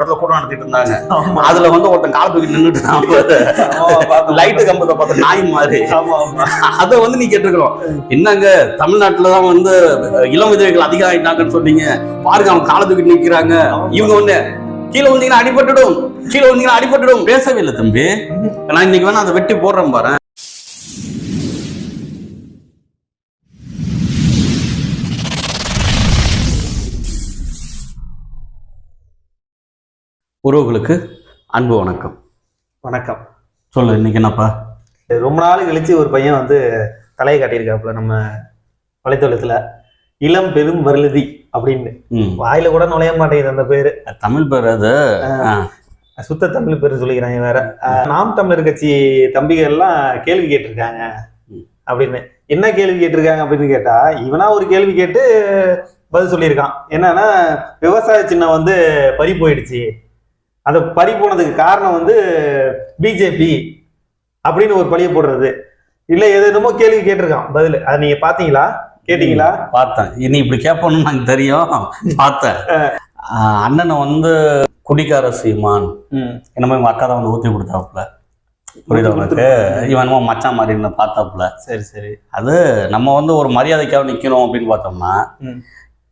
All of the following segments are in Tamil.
இடத்துல கூட்டம் நடத்திட்டு இருந்தாங்க. அதுல வந்து ஒருத்தன் கால தூக்கி நின்றுட்டு. லைட்டு கம்பத்தை பார்த்து நாய் மாதிரி. அதை வந்து நீ கேட்டிருக்கிறோம் என்னங்க தமிழ்நாட்டுல தான் வந்து இளம் விதவைகள் அதிகம் ஆயிட்டாங்கன்னு சொன்னீங்க. பாருங்க அவங்க கால தூக்கி நிக்கிறாங்க. இவங்க வந்து கீழே வந்தீங்கன்னா அடிபட்டுடும். கீழே வந்தீங்கன்னா அடிபட்டுடும். பேசவே இல்லை தம்பி. நான் இன்னைக்கு வேணா அதை வெட்டி போடுறேன் பாரு. உறவுகளுக்கு அன்பு வணக்கம். வணக்கம். சொல்லு இன்னைக்கு என்னப்பா? ரொம்ப நாள் கழிச்சு ஒரு பையன் வந்து தலையை காட்டியிருக்காப்புல நம்ம வலைத்தளத்துல இளம் பெரும் வருழுதி அப்படின்னு. வாயில கூட நுழைய மாட்டேங்குது அந்த பேரு. தமிழ் பேர் அது. சுத்த தமிழ் பேரு சொல்லிக்கிறாங்க வேற. நாம் தமிழர் கட்சி தம்பிகள் எல்லாம் கேள்வி கேட்டிருக்காங்க. அப்படின்னு. என்ன கேள்வி கேட்டிருக்காங்க அப்படின்னு கேட்டா இவனா ஒரு கேள்வி கேட்டு பதில் சொல்லியிருக்கான். என்னன்னா விவசாய சின்னம் வந்து பறி போயிடுச்சு. அந்த பறி போனதுக்கு காரணம் வந்து பிஜேபி அப்படின்னு ஒரு பழிய போடுறது. இல்ல எது என்னமோ கேள்வி கேட்டிருக்கான் பதில். அதை நீங்க பாத்தீங்களா கேட்டீங்களா? பார்த்தேன். இனி இப்படி கேட்போம்னு எனக்கு தெரியும். பார்த்தேன். அண்ணனை வந்து குடிக்கார சீமான். என்னமோ எங்க அக்கா தான் வந்து ஊத்தி கொடுத்தாப்புல. புரியுதா உனக்கு? இவன் என்னமோ மச்சான் மாதிரி பார்த்தாப்புல. சரி சரி. அது நம்ம வந்து ஒரு மரியாதைக்காக நிக்கணும் அப்படின்னு பார்த்தோம்னா.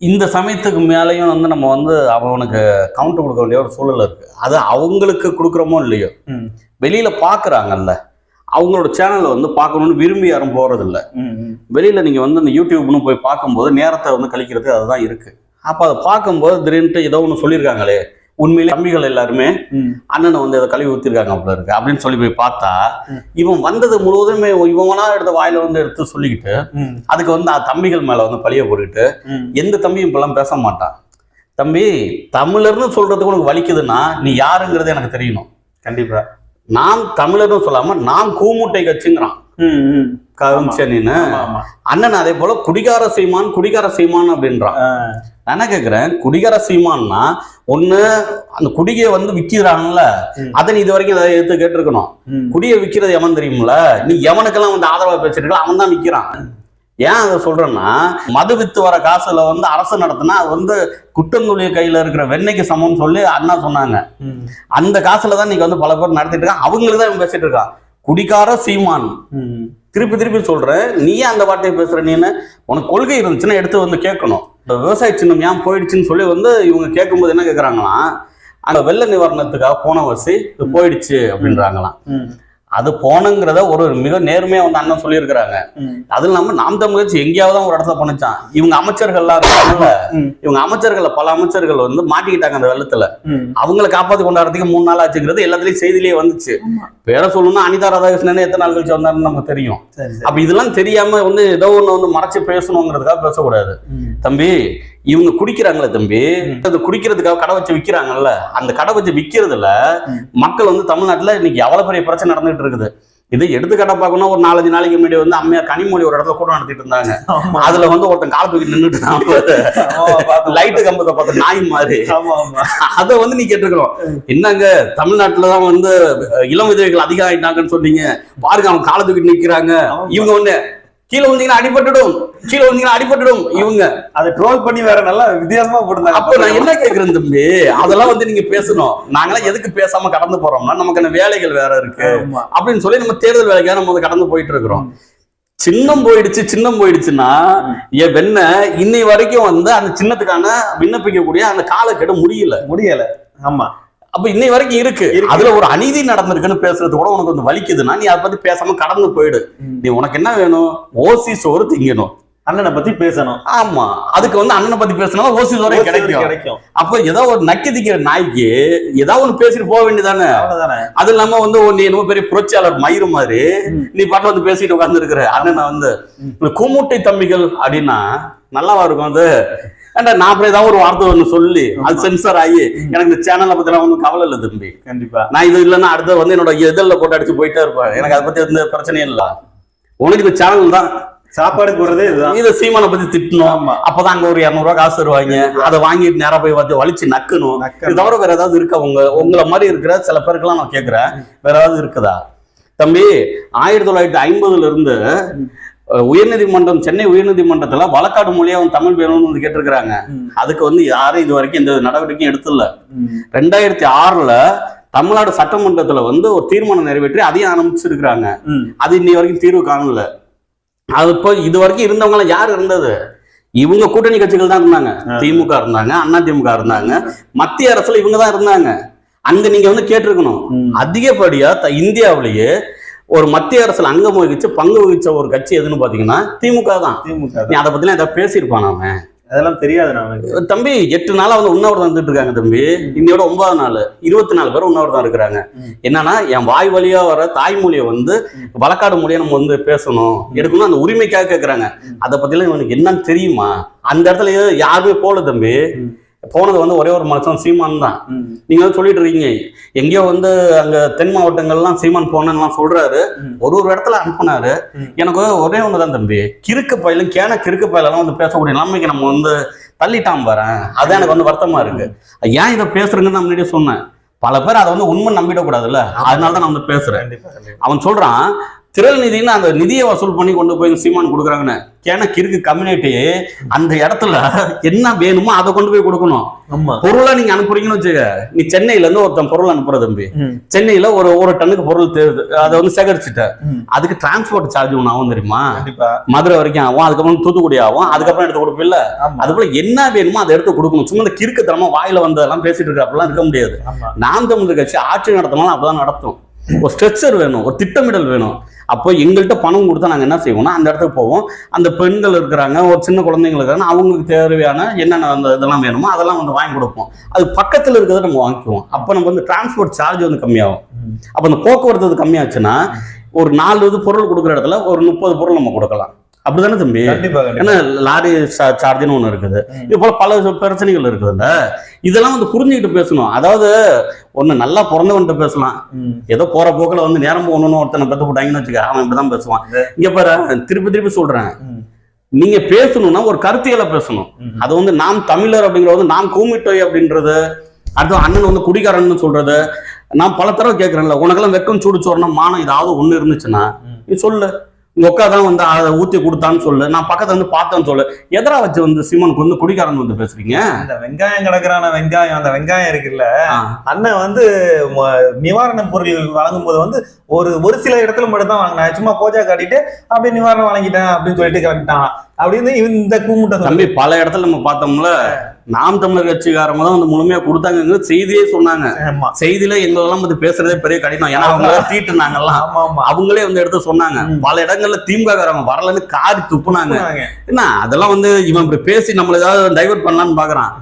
இந்த சமயத்துக்கு மேலேயும் வந்து நம்ம வந்து அவனுக்கு கவுண்டர் கொடுக்க வேண்டிய ஒரு சூழல் இருக்கு. அது அவங்களுக்கு கொடுக்குறோமோ இல்லையோ. வெளியில பாக்குறாங்கல்ல. அவங்களோட சேனலை வந்து பார்க்கணும்னு விரும்பி யாரும் போறதில்ல. வெளியில நீங்க வந்து இந்த யூடியூப்னு போய் பார்க்கும்போது நேரத்தை வந்து கழிக்கிறது அதுதான் இருக்கு. அப்ப அதை பார்க்கும்போது திடீர்னுட்டு ஏதோ ஒன்று சொல்லியிருக்காங்களே உண்மையிலே தம்பிகள் எல்லாருமே. அண்ணனை வந்து அதை கழுவி ஊத்திருக்காங்க அப்படி இருக்கு அப்படின்னு சொல்லி போய் பார்த்தா. இவன் வந்தது முழுவதுமே இவனா எடுத்த வாயில வந்து எடுத்து சொல்லிக்கிட்டு. அதுக்கு வந்து தம்பிகள் மேல வந்து பழிய போட்டுக்கிட்டு. எந்த தம்பியும் இப்பெல்லாம் பேச மாட்டான் தம்பி தமிழர்னு சொல்றதுக்கு உனக்கு வலிக்குதுன்னா நீ யாருங்கிறது எனக்கு தெரியணும் கண்டிப்பா நாம் தமிழர்னு சொல்லாம நாம் கூமுட்டை கட்சிங்கிறான். கவிச்சனின்னு. அண்ணன் அதே போல குடிகார சீமான் குடிகார சீமான் அப்படின்றான் நான் என்ன கேக்குறேன் குடிகார சீமான்னா ஒண்ணு அந்த குடியை வந்து விக்கிறாங்கல்ல. அதை நீ இது வரைக்கும் அதை எடுத்து கேட்டிருக்கணும். குடியை விக்கிறது எவன் தெரியுமில்ல நீ எவனுக்கெல்லாம் வந்து ஆதரவா பேசிருக்க அவன் தான் விக்கிறான். ஏன் அதை சொல்றேன்னா மது வித்து வர காசுல வந்து அரசு நடத்தினா அது வந்து குட்டங்குழிய கையில இருக்கிற வெண்ணெய்க்கு சமம்னு சொல்லி அண்ணா சொன்னாங்க. அந்த காசுல தான் நீங்க வந்து பல பேர் நடத்திட்டு இருக்கான் அவங்களுக்கு தான் இவன் பேசிட்டு இருக்கான். குடிகார சீமான். திருப்பி திருப்பி சொல்றேன் நீயே அந்த வார்த்தையை பேசுற நீன்னு உனக்கு கொள்கை இருந்துச்சுன்னா எடுத்து வந்து கேட்கணும். இந்த விவசாய சின்னம் ஏன் போயிடுச்சுன்னு சொல்லி வந்து இவங்க கேட்கும்போது என்ன கேட்குறாங்களாம் அந்த வெள்ள நிவாரணத்துக்காக போன வசி இது போயிடுச்சு அப்படின்றாங்களாம். அது போனங்கிறத ஒரு மிக நேர்மையா வந்து அண்ணன் சொல்லியிருக்கிறாங்க. அது இல்லாம நாம் தமிழ் எங்கேயாவது ஒரு இடத்துல பண்ணிச்சான் இவங்க அமைச்சர்கள்லாம் இருக்காங்கல்ல. இவங்க அமைச்சர்கள் பல அமைச்சர்கள் வந்து மாட்டிக்கிட்டாங்க அந்த வெள்ளத்துல. அவங்கள காப்பாத்தி கொண்டாடுறதுக்கு மூணு நாள் ஆச்சுங்கிறது எல்லாத்துலயும் செய்திலேயே வந்துச்சு. பேர சொல்லணும்னா அனிதா ராதாகிருஷ்ணன் எத்தனை நாள் கழிச்சு வந்தாருன்னு நமக்கு தெரியும். அப்ப இதெல்லாம் தெரியாம வந்து ஏதோ ஒண்ணு வந்து மறைச்சு பேசணுங்கிறதுக்காக பேசக்கூடாது. தம்பி இவங்க குடிக்கிறாங்களே தம்பி. அது குடிக்கிறதுக்காக கடை வச்சு விக்கிறாங்கல்ல அந்த கடை வச்சு விக்கிறதுல ம். மக்கள் வந்து தமிழ்நாட்டுல இன்னைக்கு எவ்வளவு பெரிய பிரச்சனை நடந்துட்டு இருக்குது இது எடுத்துக்காட்ட பார்க்கணும் ஒரு நாலஞ்சு நாளைக்கு முன்னாடி வந்து அம்மையார் கனிமொழி ஒரு இடத்துல கூட்டம் நடத்திட்டு இருந்தாங்க. அதுல வந்து ஒருத்தன் கால தூக்கி நின்றுட்டு. லைட்டு கம்பத்தை பார்த்து நாய் மாதிரி. அதை வந்து நீ கேட்டிருக்கணும் என்னங்க தமிழ்நாட்டுல தான் வந்து இளம் விதவைகள் அதிகம் ஆயிட்டாங்கன்னு சொன்னீங்க பாருங்க அவங்க கால தூக்கி நிக்கிறாங்க. இவங்க வந்து கீழே வந்தீங்கன்னா அடிபட்டுடும். கீழே வந்தீங்கன்னா அடிபட்டுடும். இவங்க. அதை ட்ரோல் பண்ணி வேற நல்லா வித்தியாசமா போட்டிருந்தாங்க. அப்ப நான் என்ன கேக்குறேன் தம்பி? அதெல்லாம் வந்து நீங்க பேசணும். நாங்களாம் எதுக்கு பேசாம கடந்து போறோம்னா நமக்கான வேலைகள் வேற இருக்கு. அப்படின்னு சொல்லி நம்ம தேர்தல் வேலைக்காக நம்ம வந்து கடந்து போயிட்டு இருக்கிறோம். சின்னம் போயிடுச்சு சின்னம் போயிடுச்சுன்னா என் வெண்ண இன்னை வரைக்கும் வந்து அந்த சின்னத்துக்கான விண்ணப்பிக்கக்கூடிய அந்த காலக்கெடு முடியல. முடியல. ஆமா. அப்ப இன்னை வரைக்கும் இருக்கு. அதுல ஒரு அநீதி நடந்திருக்குன்னு பேசுறது கூட உனக்கு வந்து வலிக்குதுன்னா நீ அதை பத்தி பேசாம கடந்து போயிடு. நீ உனக்கு என்ன வேணும்? ஓசி சோறு திங்கணும். அண்ணனை பத்தி பேசணும். ஆமா. அதுக்கு வந்து அண்ணனை பத்தி பேசினா ஓசி சோறே கிடைக்கும். கிடைக்கும். அப்ப ஏதோ ஒரு நக்கி திக்கிற நாய்க்கு ஏதாவது ஒண்ணு பேசிட்டு போக வேண்டியதானே அது இல்லாம வந்து நீ என்னமோ பெரிய புரட்சியாளர் மயிறு மாதிரி. நீ பாட்டு வந்து பேசிட்டு உட்கார்ந்து இருக்கிற அண்ணன் வந்து. இந்த கூமுட்டை தம்பிகள் அப்படின்னா நல்லாவா இருக்கும் அது? ஏன்டா நான் ஏதாவது ஒரு வார்த்தை ஒண்ணு சொல்லி அது சென்சார் ஆகி எனக்கு இந்த சேனலை பத்தி எல்லாம் ஒன்றும் கவலை இல்லை தம்பி. கண்டிப்பா. நான் இது இல்லைன்னா அடுத்து வந்து என்னோட இதழில் போட்டு அடிச்சு போயிட்டே இருப்பேன். எனக்கு அதை பத்தி எந்த பிரச்சனையும் இல்லை. உனக்கு இந்த சேனல் தான். சாப்பாடு போடுறதே இதுதான். இதை சீமானை பத்தி திட்டணும். அப்பதான் அங்க ஒரு இரநூறுவா காசு தருவாங்க. அதை வாங்கிட்டு நேரா போய் வந்து வலிச்சு நக்கணும். இது தவிர வேற ஏதாவது இருக்கா? உங்க உங்களை மாதிரி இருக்கிற சில பேருக்கெல்லாம் நான் கேக்குறேன். வேற ஏதாவது இருக்குதா? தம்பி ஆயிரத்தி தொள்ளாயிரத்தி ஐம்பதுல இருந்து உயர்நீதிமன்றம் சென்னை உயர்நீதிமன்றத்துல வழக்காடு மொழியா வந்து தமிழ் வேணும்னு வந்து கேட்டிருக்கிறாங்க. அதுக்கு வந்து யாரும் இது வரைக்கும் எந்த நடவடிக்கையும் எடுத்துல. ரெண்டாயிரத்தி ஆறுல தமிழ்நாடு சட்டமன்றத்துல வந்து ஒரு தீர்மானம் நிறைவேற்றி அதையும் ஆரம்பிச்சிருக்கிறாங்க. அது இன்னி வரைக்கும் தீர்வு காணல அது இப்போ இது வரைக்கும் இருந்தவங்க எல்லாம் யார் இருந்தது இவங்க கூட்டணி கட்சிகள் தான் இருந்தாங்க. திமுக இருந்தாங்க அண்ணா திமுக இருந்தாங்க மத்திய அரசுல இவங்க தான் இருந்தாங்க அங்க நீங்க வந்து கேட்டிருக்கணும். அதிகப்படியா இந்தியாவிலேயே ஒரு மத்திய அரசுல அங்கம் வகிச்சு பங்கு வகிச்ச ஒரு கட்சி எதுன்னு பாத்தீங்கன்னா திமுக தான். திமுக நீ அதை பத்திலாம் ஏதாவது பேசியிருப்பான் அவன்? அதெல்லாம் தெரியாது தம்பி எட்டு நாளா வந்து உண்ணாவிரதம் வந்துட்டு இருக்காங்க தம்பி. இன்னையோட ஒன்பது நாள். இருபத்தி நாலு பேர் உண்ணாவிரதம் இருக்கிறாங்க. என்னன்னா என் வாய் வழியா வர தாய்மொழியை வந்து வழக்காடு மொழியை நம்ம வந்து பேசணும். எடுக்கணும் அந்த உரிமைக்காக கேட்கறாங்க. அதை பத்திலாம் இவனுக்கு என்னன்னு தெரியுமா? அந்த இடத்துல யாருமே போல தம்பி. போனது வந்து ஒரே ஒரு மனுஷன் சீமான் தான். நீங்க வந்து சொல்லிட்டு இருக்கீங்க. எங்கேயோ வந்து அங்க தென் மாவட்டங்கள்லாம் சீமான் போனேன்லாம் சொல்றாரு. ஒரு ஒரு இடத்துல அனுப்புனாரு. எனக்கு ஒரே ஒண்ணுதான் தம்பி. கிறுக்கு பயிலும் கேன கிறுக்கு பயிலெல்லாம் வந்து பேசக்கூடிய நிலைமைக்கு நம்ம வந்து தள்ளிட்டான் பாரு. அதான் எனக்கு வந்து வருத்தமா இருக்கு. ஏன் இதை பேசுறேங்கன்னு நான் முன்னாடியே சொன்னேன். பல பேர் அதை வந்து உண்மை நம்பிடக்கூடாதுல்ல. அதனால தான் நான் வந்து பேசுறேன். அவன் சொல்றான் திரள் நிதின்னு அந்த நிதியை வசூல் பண்ணி கொண்டு போய் சீமான் கொடுக்குறாங்கன்னு. கேன கிறுக்கு கம்யூனிட்டி அந்த இடத்துல என்ன வேணுமோ அதை கொண்டு போய் கொடுக்கணும். பொருளா நீங்க அனுப்புறீங்கன்னு வச்சுக்க நீ சென்னையில இருந்து ஒருத்தன் பொருள் அனுப்புற தம்பி. சென்னையில ஒரு ஒரு டன்னுக்கு பொருள் தேவை அதை வந்து சேகரிச்சுட்ட. அதுக்கு டிரான்ஸ்போர்ட் சார்ஜ் ஒன்று ஆகும் தெரியுமா? மதுரை வரைக்கும் ஆகும் அதுக்கப்புறம் தூத்துக்குடி ஆகும் அதுக்கப்புறம் எடுத்து கொடுப்பில்ல. அது போல என்ன வேணுமோ அதை எடுத்து கொடுக்கணும். சும்மா இந்த கிறுக்குத்தனமா வாயில வந்ததெல்லாம் பேசிட்டு இருக்க அப்படிலாம் இருக்க முடியாது. நாம் தமிழர் கட்சி ஆட்சி நடத்தணும் அப்பதான் நடத்தும். ஒரு ஸ்ட்ரக்சர் வேணும் ஒரு திட்டமிடல் வேணும். அப்போ எங்கள்கிட்ட பணம் கொடுத்தா நாங்கள் என்ன செய்வோம்னா அந்த இடத்துக்கு போவோம். அந்த பெண்கள் இருக்கிறாங்க ஒரு சின்ன குழந்தைங்க இருக்கிறாங்க அவங்களுக்கு தேவையான என்னென்ன அந்த இதெல்லாம் வேணுமோ அதெல்லாம் வந்து வாங்கி கொடுப்போம். அது பக்கத்தில் இருக்கிறத நம்ம வாங்கிக்குவோம். அப்போ நம்ம வந்து டிரான்ஸ்போர்ட் சார்ஜ் வந்து கம்மியாகும். அப்போ அந்த போக்குவரத்து கம்மியாச்சுன்னா ஒரு நாலு இது பொருள் கொடுக்குற இடத்துல ஒரு முப்பது பொருள் நம்ம கொடுக்கலாம். அப்படிதானே தம்பி? ஏன்னா லாரி சார்ஜ்னு ஒன்று இருக்குது. இது போல பல பிரச்சனைகள் இருக்குதுல்ல. இதெல்லாம் வந்து புரிஞ்சுக்கிட்டு பேசணும். அதாவது ஒன்று நல்லா பிறந்தவன்ட்டு பேசலாம். ஏதோ போற போக்குல வந்து நேரம் போகணும்னு ஒருத்தனை பெத்து போட்டாங்கன்னு வச்சுக்க அவன் இப்படிதான் பேசுவான். இங்க பாரு திருப்பி திருப்பி சொல்றேன். நீங்க பேசணும்னா ஒரு கருத்தியலை பேசணும். அது வந்து நாம் தமிழர் அப்படிங்கிறது நாம் கூமிட்டோய் அப்படின்றது அடுத்து அண்ணன் வந்து குடிகாரன்னு சொல்றது. நான் பல தடவை கேட்கறேன்ல உனக்கெல்லாம் வெக்கம் சூடு சோறணும் மானம் ஏதாவது ஒண்ணு இருந்துச்சுன்னா. நீ சொல்லு. உங்க அக்கா தான் வந்து அதை ஊத்தி கொடுத்தான்னு சொல்லு. நான் பக்கத்துல வந்து பார்த்தேன்னு சொல்லு. எதிரா வச்சு வந்து சீமானுக்கு வந்து குடிகாரன் வந்து பேசுறீங்க? அந்த வெங்காயம் கிடக்குறான வெங்காயம் அந்த வெங்காயம் இருக்குல்ல. அண்ணன் வந்து நிவாரண பொருட்கள் வழங்கும் போது வந்து ஒரு ஒரு சில இடத்துல மட்டும் தான் வாங்கினேன் சும்மா போஜா காட்டிட்டு அப்படியே நிவாரணம் வழங்கிட்டேன் அப்படின்னு சொல்லிட்டு கிளம்பிட்டான். அப்படின்னு இந்த கூமுட்டை தம்பி பல இடத்துல நம்ம பார்த்தோம்ல நாம் தமிழர் கட்சிக்காரங்க தான் வந்து முழுமையா கொடுத்தாங்கிறது செய்தியே சொன்னாங்க. செய்தியில எங்களெல்லாம் வந்து பேசுறதே பெரிய கடினம். ஏன்னா அவங்க தீட்டுனாங்கல்லாம். அவங்களே வந்து எடுத்து சொன்னாங்க. பல இடங்கள்ல திமுக காரங்க வரலன்னு காரி துப்புனாங்க. என்ன அதெல்லாம் வந்து இவன் இப்படி பேசி நம்மள ஏதாவது டைவர்ட் பண்ணலாம்னு பாக்குறான்.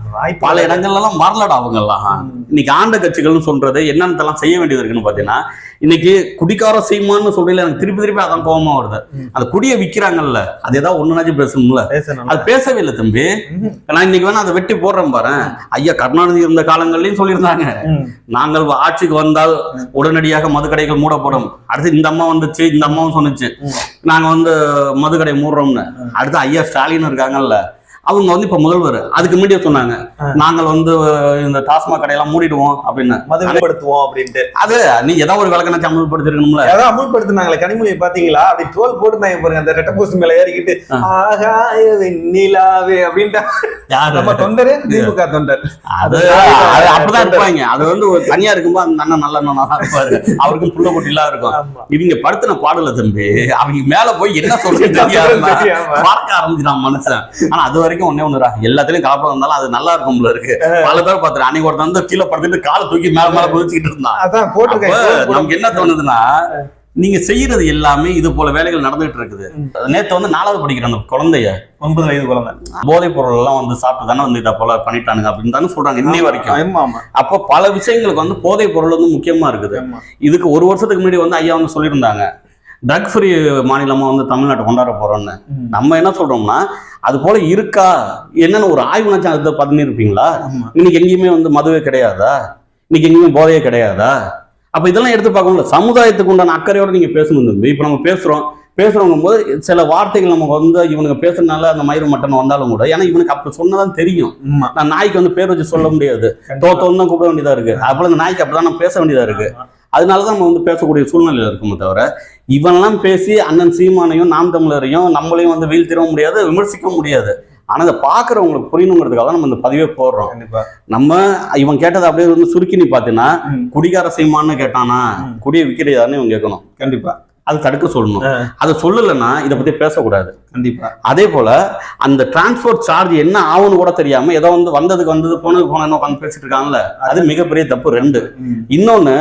பல. இடங்கள்ல எல்லாம் வரலடா அவங்க எல்லாம். இன்னைக்கு ஆண்ட கட்சிகள்னு சொல்றது என்னென்னலாம் செய்ய வேண்டியது இருக்குன்னு பாத்தீங்கன்னா இன்னைக்கு குடிக்கார சீமான்னு சொல்றதுல எனக்கு திருப்பி திருப்பி அதான் கோபமா வருது. ம். அந்த குடியை விக்கிறாங்கல்ல அது ஏதாவது ஒண்ணுனாச்சும் பேசணும்ல? பேசணும் அது பேசவே இல்லை தம்பி. நான் இன்னைக்கு வேணா அதை வெட்டி போடுறேன் பாரு. ஐயா கருணாநிதி இருந்த காலங்கள்லயும் சொல்லியிருந்தாங்க. நாங்கள் ஆட்சிக்கு வந்தால் உடனடியாக மதுக்கடைகள் மூடப்படும். அடுத்து இந்த அம்மா வந்துச்சு இந்த அம்மாவும் சொன்னுச்சு. நாங்க வந்து மதுக்கடை மூடுறோம்னு. அடுத்து ஐயா ஸ்டாலின் இருக்காங்கல்ல. அவங்க வந்து இப்ப முதல்வர். அதுக்கு முன்னாடியே சொன்னாங்க. நாங்கள் வந்து இந்த டாஸ்மாக் கடையெல்லாம் மூடிடுவோம் அப்படின்னு. அப்படின்ட்டு. அது நீ ஏதாவது ஒரு விளக்கணத்தை அமல்படுத்திருக்கணும்ல. அதான் அமுல்படுத்தினாங்களே கனிமொழியை பாத்தீங்களா? அப்படி ட்ரோல் போட்டுருந்தாங்க பாருங்க அந்த ரெட்ட போஸ்ட் மேல ஏறிக்கிட்டு. ஆகாய வெண்ணிலாவே அப்படின்ட்டு. நம்ம தொண்டரு திமுக தொண்டர். அது அது அப்படிதான் இருப்பாங்க. அது வந்து ஒரு தனியா இருக்கும்போது அந்த அண்ணன் நல்ல அண்ணனா இருப்பாரு. அவருக்கும் புள்ள குட்டிலாம் இருக்கும். இவங்க படுத்தின பாடல தம்பி அவங்க மேல போய் என்ன சொல்றது. பார்க்க ஆரம்பிச்சிட்டான் மனுஷன். ஆனா அது வரைக்கும் ஒண்ணே ஒண்ணுடா. எல்லாத்துலயும் கலப்படம் இருந்தாலும் அது நல்லா இருக்கும்ல இருக்கு. பல பேர் பாத்துறேன் அன்னைக்கு ஒருத்தன் வந்து கீழே படுத்துட்டு காலை தூக்கி மேல மேல குதிச்சுக்கிட்டு இருந்தான். நமக்கு என்ன தோணுதுன்னா நீங்க செய்யறது எல்லாமே இது போல வேலைகள் நடந்துட்டு இருக்குது. நேத்து வந்து நாலாவது படிக்கிற அந்த குழந்தைய ஒன்பது வயது குழந்தை. போதைப் பொருள் எல்லாம் வந்து சாப்பிட்டு தானே வந்து இதை போல பண்ணிட்டானுங்க அப்படின்னு தானே சொல்றாங்க இன்னை வரைக்கும். அப்போ பல விஷயங்களுக்கு வந்து போதைப் பொருள் வந்து முக்கியமா இருக்குது. இதுக்கு ஒரு வருஷத்துக்கு முன்னாடி வந்து ஐயா வந்து சொல்லியிருந்தாங்க ட்ரக் ஃப்ரீ மாநிலமா வந்து தமிழ்நாட்டை கொண்டாட போறோம்னு. நம்ம என்ன சொல்றோம்னா அது போல இருக்கா? என்னன்னு ஒரு ஆய்வு நினைச்சா அதை பண்ணிருப்பீங்களா? இன்னைக்கு எங்கேயுமே வந்து மதுவே கிடையாதா? இன்னைக்கு எங்கேயுமே போதையே கிடையாதா? அப்ப இதெல்லாம் எடுத்து பார்க்கணும்ல. சமுதாயத்துக்கு உண்டான அக்கறையோட நீங்க பேசணும் தம்பி. இப்ப நம்ம பேசுறோம். பேசுறவங்க போது சில வார்த்தைகள் நமக்கு வந்து இவனுக்கு பேசுறதுனால அந்த மயிறு மட்டன் வந்தாலும் கூட ஏன்னா இவனுக்கு அப்ப சொன்னதான் தெரியும். நான் நாய்க்கு வந்து பேர் வச்சு சொல்ல முடியாது. தோத்தோன்னு தான் கூப்பிட வேண்டியதா இருக்கு. அப்போ இந்த நாய்க்கு அப்படிதான் நான் பேச வேண்டியதா இருக்கு. அதனால தான் நம்ம வந்து பேசக்கூடிய சூழ்நிலையில இருக்கோமே தவிர இவன்லாம் பேசி அண்ணன் சீமானையும் நாம் தமிழரையும் நம்மளையும் வந்து வீழ்த்திடவும் முடியாது விமர்சிக்கவும் முடியாது. ஆனா அதை பாக்குறவங்களுக்கு புரியணுங்கிறதுக்காக தான் நம்ம இந்த பதிவே போடுறோம். கண்டிப்பா. நம்ம இவன் கேட்டதை அப்படியே வந்து சுருக்கி நீ பாத்தீங்கன்னா ம். குடிகார சீமான்னு கேட்டானா. குடியை விற்கிறதான்னு இவன் கேட்கணும். கண்டிப்பா. அது தடுக்க சொல்லணும். அதை சொல்லலைன்னா இதை பத்தி பேசக்கூடாது. கண்டிப்பா. அதே போல அந்த டிரான்ஸ்போர்ட் சார்ஜ் என்ன ஆகும்னு கூட தெரியாம ஏதோ வந்து வந்ததுக்கு வந்தது போனதுக்கு போன உட்காந்து பேசிட்டு இருக்காங்கல்ல அது மிகப்பெரிய தப்பு ரெண்டு. இன்னொன்னு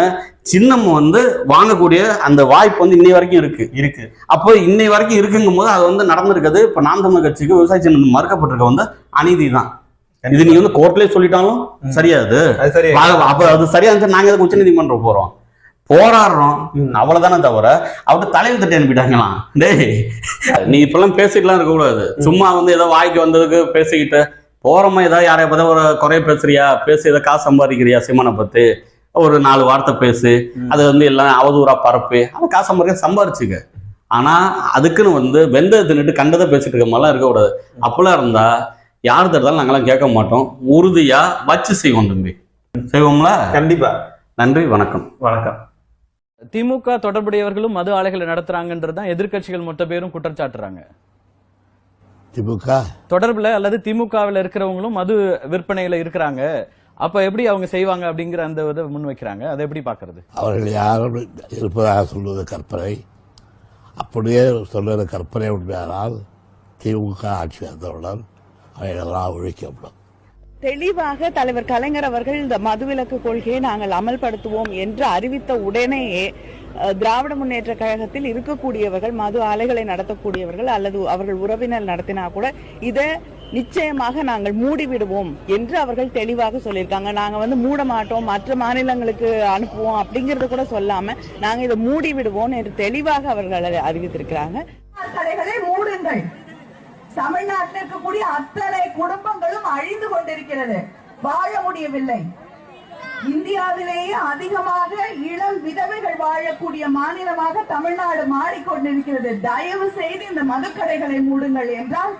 சின்னம் வந்து வாங்கக்கூடிய அந்த வாய்ப்பு வந்து இன்னை வரைக்கும் இருக்கு. இருக்கு. அப்போ இன்னை வரைக்கும் இருக்குங்கும் போது அது வந்து நடந்திருக்குது இப்ப நாம் தமிழ் கட்சிக்கு விவசாய சின்னம் மறுக்கப்பட்டிருக்க வந்து அநீதி தான். இது நீ வந்து கோர்ட்லயே சொல்லிட்டாலும். சரியாது. அது சரி. அப்ப அது சரியா இருந்துச்சு நாங்க உச்ச நீதிமன்றம் போறோம்? போராடுறோம். அவ்வளவுதானே தவிர அவர்கிட்ட தலையில் தட்டி அனுப்பிட்டாங்களாம் டேய் நீ இப்பெல்லாம் பேசிக்கலாம் இருக்க கூடாது சும்மா வந்து ஏதோ வாய்க்கு வந்ததுக்கு பேசிக்கிட்டு போறோமா ஏதாவது யாரைய பத்தி ஒரு குறைய பேசுறியா? பேசி ஏதோ காசு சம்பாதிக்கிறியா சிம்மனை பத்தி? ஒரு நாலு வார்த்தை பேசு. அது வந்து எல்லாம் அவதூறா பரப்பு. அது காசு சம்பாதிக்க சம்பாரிச்சுக்க. ஆனா அதுக்குன்னு வந்து வெந்ததை தின்னுட்டு கண்டதை பேசிட்டு இருக்க மாதிரிலாம் இருக்கக்கூடாது. அப்பெல்லாம் இருந்தா யார் தடுத்தாலும் நாங்கெல்லாம் கேட்க மாட்டோம். உறுதியா வச்சு செய்வோம் தம்பி. செய்வோம்ல? கண்டிப்பா. நன்றி வணக்கம். வணக்கம். திமுக தொடர்புடையவர்களும் மது ஆலைகளை நடத்துறாங்கன்றது தான் எதிர்க்கட்சிகள் மொத்த பேரும் குற்றம் சாட்டுறாங்க. திமுக? தொடர்புல அல்லது திமுகவில் இருக்கிறவங்களும் மது விற்பனையில இருக்கிறாங்க. அப்ப எப்படி அவங்க செய்வாங்க அப்படிங்கிற அந்த இதை முன் வைக்கிறாங்க. அதை எப்படி பாக்குறது அவர்கள் யாரும் இருப்பதாக சொல்வது கற்பனை. அப்படியே சொல்வது கற்பனை உண்மையானால் திமுக ஆட்சி வந்தவுடன் அவைகளெல்லாம் ஒழிக்கப்படும். தெளிவாக தலைவர் கலைஞர் அவர்கள் இந்த மதுவிலக்கு கொள்கையை நாங்கள் அமல்படுத்துவோம் என்று அறிவித்த உடனேயே திராவிட முன்னேற்ற கழகத்தில் இருக்கக்கூடியவர்கள் மது ஆலைகளை நடத்தக்கூடியவர்கள் அல்லது அவர்கள் உறவினர் நடத்தினா கூட இதை நிச்சயமாக நாங்கள் மூடிவிடுவோம் என்று அவர்கள் தெளிவாக சொல்லியிருக்காங்க. நாங்க வந்து மூட மாட்டோம் மற்ற மாநிலங்களுக்கு அனுப்புவோம் அப்படிங்கறத கூட சொல்லாம நாங்க இதை மூடி விடுவோம் என்று தெளிவாக அவர்கள் அறிவித்திருக்கிறாங்க. மூடுங்கள். தமிழ்நாட்டில் இருக்கக்கூடிய அத்தனை குடும்பங்களும் அழிந்து கொண்டிருக்கிறது. வாழ முடியவில்லை. இந்தியாவிலேயே அதிகமாக இளம் விதவைகள் வாழக்கூடிய மாநிலமாக தமிழ்நாடு மாறிக்கொண்டிருக்கிறது. தயவு செய்து இந்த மதுக்கடைகளை மூடுங்கள் என்றால்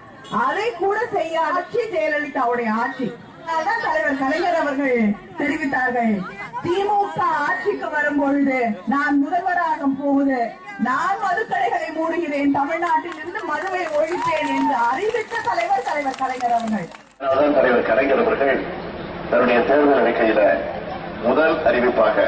அதை கூட செய்ய ஆட்சி ஜெயலலிதாவுடைய ஆட்சி. அதான் தலைவர் கலைஞர் அவர்கள் தெரிவித்தார்கள். திமுக ஆட்சிக்கு வரும் பொழுது நான் முதல்வராக போகுது நான் மதுக்கடைகளை மூடுகிறேன் தமிழ்நாட்டில் இருந்து மதுவை ஒழிப்பேன் என்று அறிவித்த தலைவர் தலைவர் கலைஞர் அவர்கள். தலைவர் கலைஞர் அவர்கள் தன்னுடைய தேர்தல் அறிக்கையில முதல் அறிவிப்பாக